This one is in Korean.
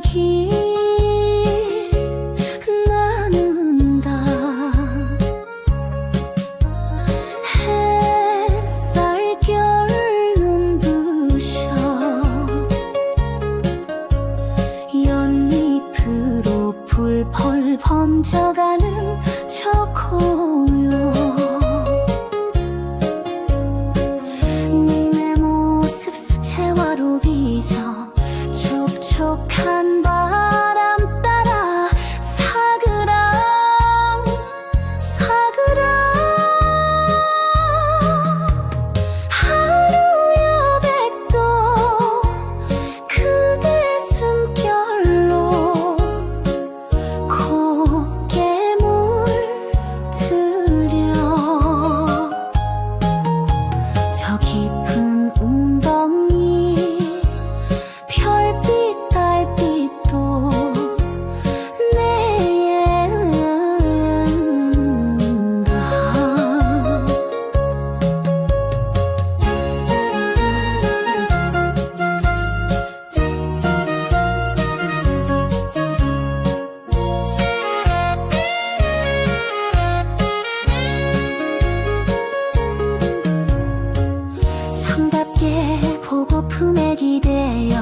기, 나눈다. 햇살결 눈부셔. 연잎으로 풀 펄 번져간 한답게 보고품에 기대어.